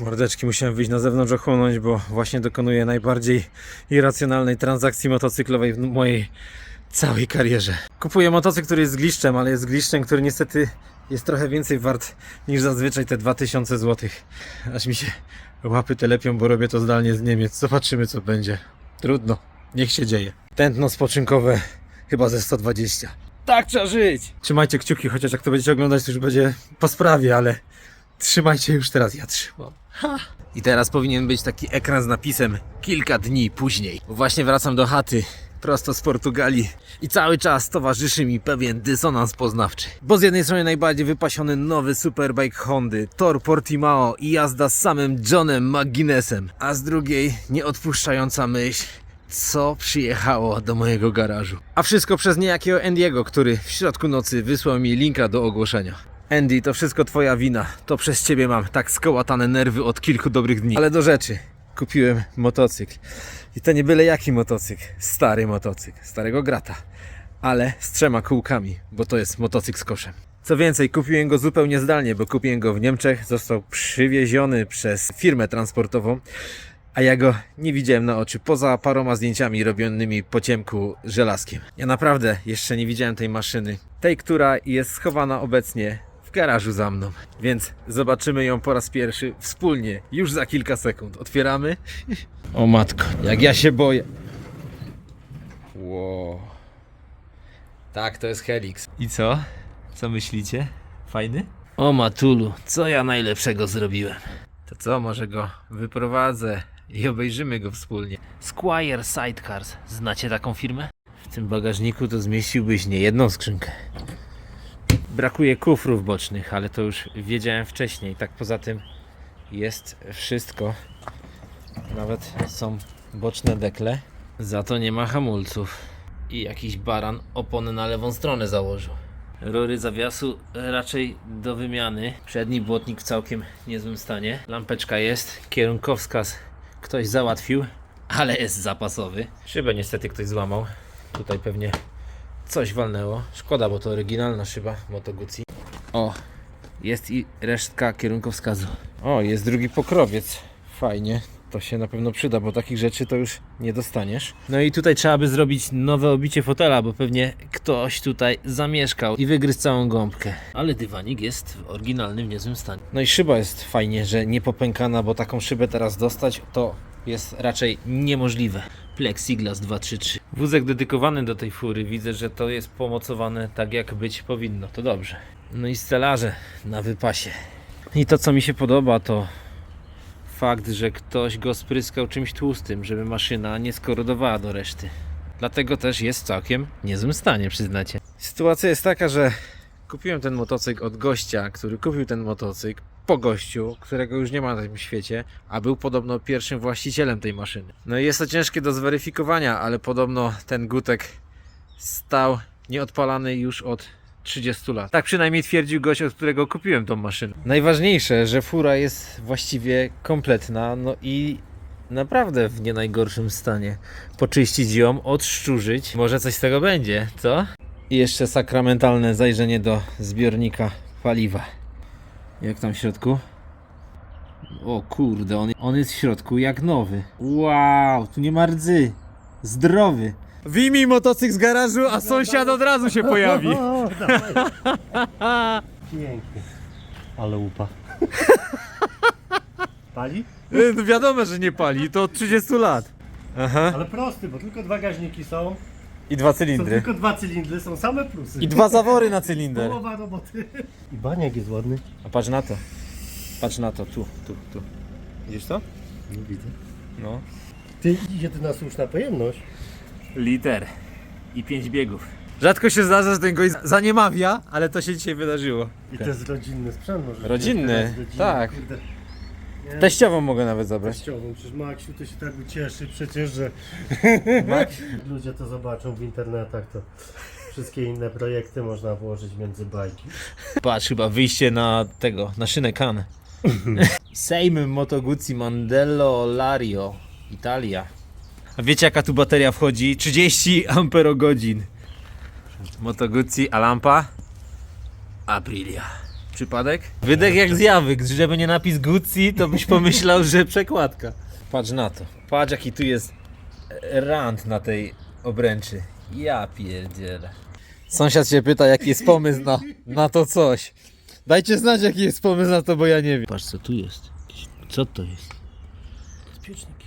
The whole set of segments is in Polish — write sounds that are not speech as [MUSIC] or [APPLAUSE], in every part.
Mordeczki, musiałem wyjść na zewnątrz ochłonąć, bo właśnie dokonuję najbardziej irracjonalnej transakcji motocyklowej w mojej całej karierze. Kupuję motocykl, który jest z gliszczem, ale jest z gliszczem, który niestety jest trochę więcej wart niż zazwyczaj te 2000 zł. Aż mi się łapy telepią, bo robię to zdalnie z Niemiec. Zobaczymy co będzie. Trudno, niech się dzieje. Tętno spoczynkowe chyba ze 120. Tak trzeba żyć! Trzymajcie kciuki, chociaż jak to będziecie oglądać, to już będzie po sprawie, ale trzymajcie już teraz, ja trzymam. Ha. I teraz powinien być taki ekran z napisem kilka dni później. Właśnie wracam do chaty prosto z Portugalii i cały czas towarzyszy mi pewien dysonans poznawczy. Bo z jednej strony najbardziej wypasiony nowy superbike Hondy, Tor Portimao i jazda z samym Johnem McGuinnessem, a z drugiej nieodpuszczająca myśl, co przyjechało do mojego garażu. A wszystko przez niejakiego Andiego, który w środku nocy wysłał mi linka do ogłoszenia. Andy, to wszystko twoja wina. To przez ciebie mam tak skołatane nerwy od kilku dobrych dni. Ale do rzeczy. Kupiłem motocykl. I to nie byle jaki motocykl. Stary motocykl. Starego grata. Ale z trzema kółkami, bo to jest motocykl z koszem. Co więcej, kupiłem go zupełnie zdalnie, bo kupiłem go w Niemczech. Został przywieziony przez firmę transportową. A ja go nie widziałem na oczy, poza paroma zdjęciami robionymi po ciemku żelazkiem. Ja naprawdę jeszcze nie widziałem tej maszyny. Tej, która jest schowana obecnie garażu za mną. Więc zobaczymy ją po raz pierwszy wspólnie, już za kilka sekund. Otwieramy. O matko, jak ja się boję. Wow. Tak, to jest Helix. I co? Co myślicie? Fajny? O Matulu, co ja najlepszego zrobiłem? To co, może go wyprowadzę i obejrzymy go wspólnie. Squire Sidecars. Znacie taką firmę? W tym bagażniku to zmieściłbyś nie jedną skrzynkę. Brakuje kufrów bocznych, ale to już wiedziałem wcześniej. Tak poza tym jest wszystko. Nawet są boczne dekle. Za to nie ma hamulców. I jakiś baran opony na lewą stronę założył. Rury zawiasu raczej do wymiany. Przedni błotnik w całkiem niezłym stanie. Lampeczka jest, kierunkowskaz ktoś załatwił, ale jest zapasowy. Szybę niestety ktoś złamał. Tutaj pewnie coś walnęło. Szkoda, bo to oryginalna szyba Moto Guzzi. O, jest i resztka kierunkowskazu. O, jest drugi pokrowiec. Fajnie. To się na pewno przyda, bo takich rzeczy to już nie dostaniesz. No i tutaj trzeba by zrobić nowe obicie fotela, bo pewnie ktoś tutaj zamieszkał i wygryzł całą gąbkę. Ale dywanik jest w oryginalnym, niezłym stanie. No i szyba jest fajnie, że nie popękana, bo taką szybę teraz dostać to jest raczej niemożliwe. Plexiglas 233. Wózek dedykowany do tej fury. Widzę, że to jest pomocowane tak jak być powinno. To dobrze. No i stelaże na wypasie. I to co mi się podoba to fakt, że ktoś go spryskał czymś tłustym, żeby maszyna nie skorodowała do reszty. Dlatego też jest w całkiem niezłym stanie, przyznacie. Sytuacja jest taka, że kupiłem ten motocykl od gościa, który kupił ten motocykl po gościu, którego już nie ma na tym świecie, a był podobno pierwszym właścicielem tej maszyny. No i jest to ciężkie do zweryfikowania, ale podobno ten gutek stał nieodpalany już od 30 lat. Tak przynajmniej twierdził gość, od którego kupiłem tą maszynę. Najważniejsze, że fura jest właściwie kompletna, no i naprawdę w nie najgorszym stanie. Poczyścić ją, odszczurzyć, może coś z tego będzie, co? I jeszcze sakramentalne zajrzenie do zbiornika paliwa. Jak tam w środku? O kurde, on, on jest w środku jak nowy. Wow, tu nie ma rdzy. Zdrowy. Wyjmij motocykl z garażu, a sąsiad od razu się pojawi. [LAUGHS] Pięknie. Ale upa. Pali? No wiadomo, że nie pali, to od 30 lat. Aha. Ale prosty, bo tylko dwa gaźniki są. I dwa Są cylindry. tylko dwa cylindry, są same plusy. I dwa zawory na [LAUGHS] cylinder. Połowa roboty. I baniak jest ładny. A patrz na to. Patrz na to, tu, tu, tu. Widzisz to? Nie widzę. No. Ty jedyna słuszna pojemność. Liter i pięć biegów. Rzadko się zdarza, że ten gość zaniemawia, ale to się dzisiaj wydarzyło. I to jest rodzinny sprzęt może. Rodzinny, tak. Kurde. Nie, Teściową mogę nawet zabrać. Teściową. Przecież Maksiu to się tak ucieszy przecież, że [LAUGHS] ludzie to zobaczą w internetach, to wszystkie inne projekty można włożyć między bajki. Patrz, chyba wyjście na tego, na szynę kan. [LAUGHS] Sejm Moto Guzzi Mandello Lario, Italia. A wiecie jaka tu bateria wchodzi? 30 amperogodzin. Moto Guzzi, a lampa? Aprilia. Przypadek? Wydech jak zjawyk, żeby nie napis Gucci, to byś pomyślał, że przekładka. Patrz na to. Patrz jaki tu jest rand na tej obręczy. Ja pierdzielę. Sąsiad się pyta, jaki jest pomysł na, na to coś. Dajcie znać, jaki jest pomysł na to, bo ja nie wiem. Patrz, co tu jest. Co to jest? Bezpieczniki.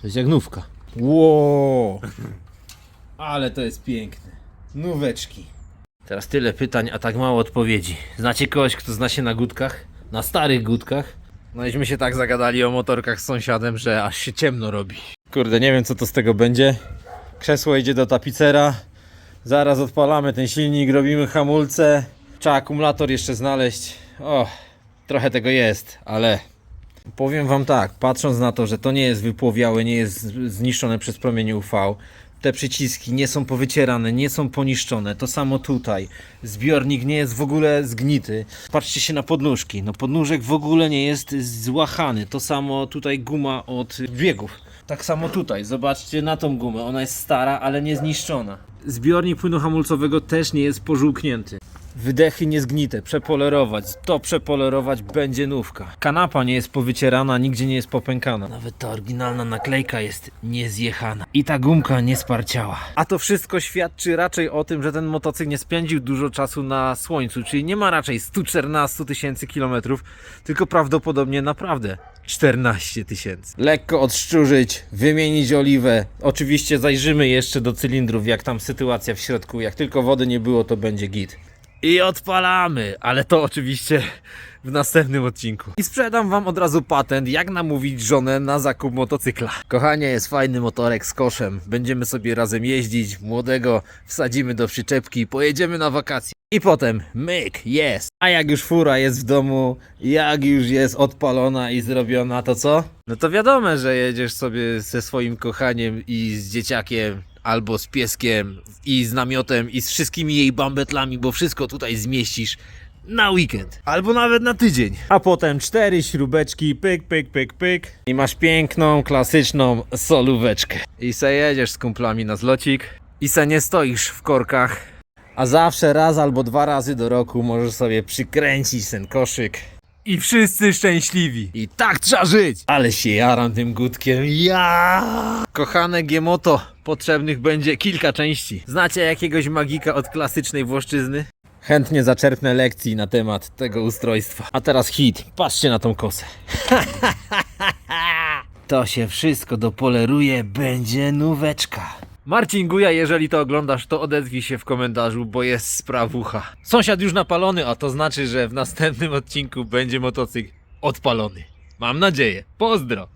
To jest jak nówka. Wow. Ale to jest piękne. Nóweczki. Teraz tyle pytań, a tak mało odpowiedzi. Znacie kogoś, kto zna się na gudkach? Na starych gudkach? Nośmy się tak zagadali o motorkach z sąsiadem, że aż się ciemno robi. Kurde, nie wiem co to z tego będzie. Krzesło idzie do tapicera. Zaraz odpalamy ten silnik, robimy hamulce. Trzeba akumulator jeszcze znaleźć. O, trochę tego jest, ale powiem wam tak, patrząc na to, że to nie jest wypłowiałe, nie jest zniszczone przez promienie UV, te przyciski nie są powycierane, nie są poniszczone. To samo tutaj. Zbiornik nie jest w ogóle zgnity. Patrzcie się na podnóżki. No podnóżek w ogóle nie jest złachany. To samo tutaj guma od biegów. Tak samo tutaj. Zobaczcie na tą gumę. Ona jest stara, ale nie zniszczona. Zbiornik płynu hamulcowego też nie jest pożółknięty. Wydechy niezgnite, przepolerować. To przepolerować będzie nówka. Kanapa nie jest powycierana, nigdzie nie jest popękana. Nawet ta oryginalna naklejka jest niezjechana. I ta gumka nie sparciała. A to wszystko świadczy raczej o tym, że ten motocykl nie spędził dużo czasu na słońcu, czyli nie ma raczej 114 tysięcy kilometrów, tylko prawdopodobnie naprawdę 14 tysięcy. Lekko odszczurzyć, wymienić oliwę. Oczywiście zajrzymy jeszcze do cylindrów, jak tam sytuacja w środku. Jak tylko wody nie było, to będzie git. I odpalamy, ale to oczywiście w następnym odcinku. I sprzedam wam od razu patent, jak namówić żonę na zakup motocykla. Kochanie, jest fajny motorek z koszem. Będziemy sobie razem jeździć, młodego wsadzimy do przyczepki, pojedziemy na wakacje. I potem myk, jest. A jak już fura jest w domu, jak już jest odpalona i zrobiona, to co? No to wiadomo, że jedziesz sobie ze swoim kochaniem i z dzieciakiem, albo z pieskiem, i z namiotem, i z wszystkimi jej bambetlami, bo wszystko tutaj zmieścisz na weekend, albo nawet na tydzień. A potem cztery śrubeczki, pyk, pyk, pyk, pyk i masz piękną, klasyczną solóweczkę. I se jedziesz z kumplami na zlocik i se nie stoisz w korkach, a zawsze raz albo dwa razy do roku możesz sobie przykręcić ten koszyk. I wszyscy szczęśliwi. I tak trzeba żyć. Ale się jaram tym gudkiem. Ja! Kochane Giemoto, potrzebnych będzie kilka części. Znacie jakiegoś magika od klasycznej Włoszczyzny? Chętnie zaczerpnę lekcji na temat tego ustrojstwa. A teraz hit. Patrzcie na tą kosę. [LAUGHS] To się wszystko dopoleruje, będzie nóweczka. Marcin Guja, jeżeli to oglądasz, to odezwij się w komentarzu, bo jest sprawucha. Sąsiad już napalony, a to znaczy, że w następnym odcinku będzie motocykl odpalony. Mam nadzieję. Pozdro!